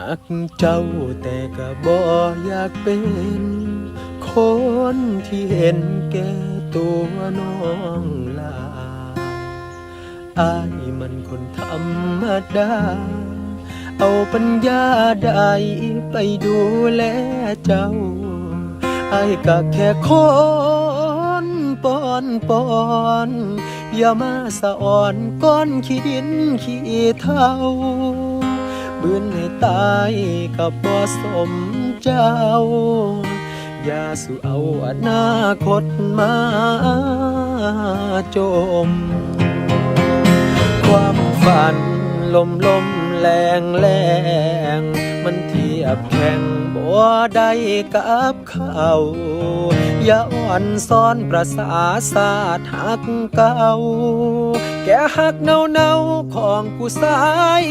หักเจ้าแต่ก็บ่อยากเป็น คนที่เห็นแก่ตัวน้องลาอายมันคนธรรมดา เอาปัญญาได้ไปดูแลเจ้าอายก็แค่คนปอนปอนอย่ามาสะอ่อนก้อนขี้ดินขี้เท่า บืนให้ตายกับบ่สมเจ้า อย่าสู่เอาอนาคตมาจม ความฝันลมลมแรงแรงมันเทียบแข่งบ่ได้กับเขาอย่าอ่อนซ้อนประสาสาทหักเก่า แกหักเนาเนาของผู้สาย